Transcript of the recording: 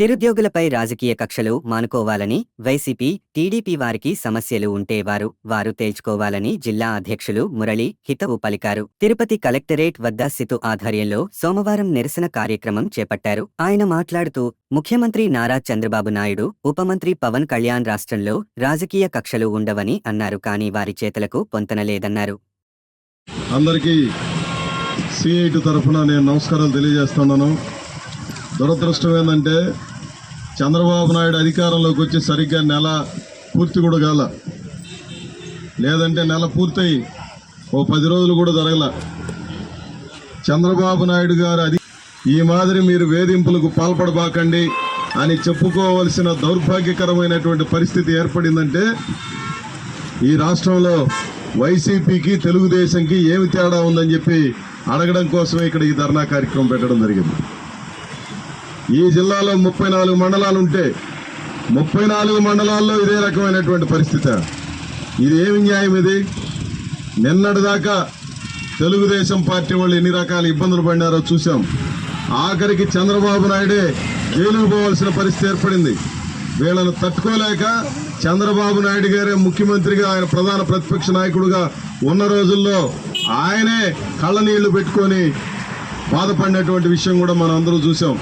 చిరుద్యోగులపై రాజకీయ కక్షలు మానుకోవాలని వైసీపీ టీడీపీ వారికి సమస్యలు ఉంటే వారు వారు తేల్చుకోవాలని జిల్లా అధ్యక్షులు మురళి హితవు పలికారు. తిరుపతి కలెక్టరేట్ వద్ద సితు ఆధ్వర్యంలో సోమవారం నిరసన కార్యక్రమం చేపట్టారు. ఆయన మాట్లాడుతూ ముఖ్యమంత్రి నారా చంద్రబాబు నాయుడు ఉపమంత్రి పవన్ కళ్యాణ్ రాష్ట్రంలో రాజకీయ కక్షలు ఉండవని అన్నారు కానీ వారి చేతలకు పొంతనలేదన్నారు అందరికీ సిఐటి తరఫున నేను నమస్కారాలు తెలియజేస్తున్నాను. దురదృష్టం ఏంటంటే చంద్రబాబు నాయుడు అధికారంలోకి వచ్చి సరిగ్గా నెల పూర్తి కూడా కాల. లేదంటే నెల పూర్తయి ఓ పది రోజులు కూడా జరగల. చంద్రబాబు నాయుడు గారు అది ఈ మాదిరి మీరు వేధింపులకు పాల్పడబాకండి అని చెప్పుకోవలసిన దౌర్భాగ్యకరమైనటువంటి పరిస్థితి ఏర్పడిందంటే ఈ రాష్ట్రంలో వైసీపీకి తెలుగుదేశంకి ఏమి తేడా ఉందని చెప్పి అడగడం కోసమే ఇక్కడ ఈ ధర్నా కార్యక్రమం పెట్టడం జరిగింది. ఈ జిల్లాలో ముప్పై నాలుగు మండలాలు ఉంటే ముప్పై నాలుగు మండలాల్లో ఇదే రకమైనటువంటి పరిస్థితి. ఇది ఏమి న్యాయం ఇది? నిన్నటిదాకా తెలుగుదేశం పార్టీ వాళ్ళు ఎన్ని రకాల ఇబ్బందులు పడినారో చూసాం ఆఖరికి చంద్రబాబు నాయుడే జైలుకు పోవాల్సిన పరిస్థితి ఏర్పడింది. వీళ్ళను తట్టుకోలేక చంద్రబాబు నాయుడు గారే ముఖ్యమంత్రిగా ఆయన ప్రధాన ప్రతిపక్ష నాయకుడుగా ఉన్న రోజుల్లో ఆయనే కళ్ళనీళ్ళు పెట్టుకొని బాధపడినటువంటి విషయం కూడా మనం అందరూ చూసాం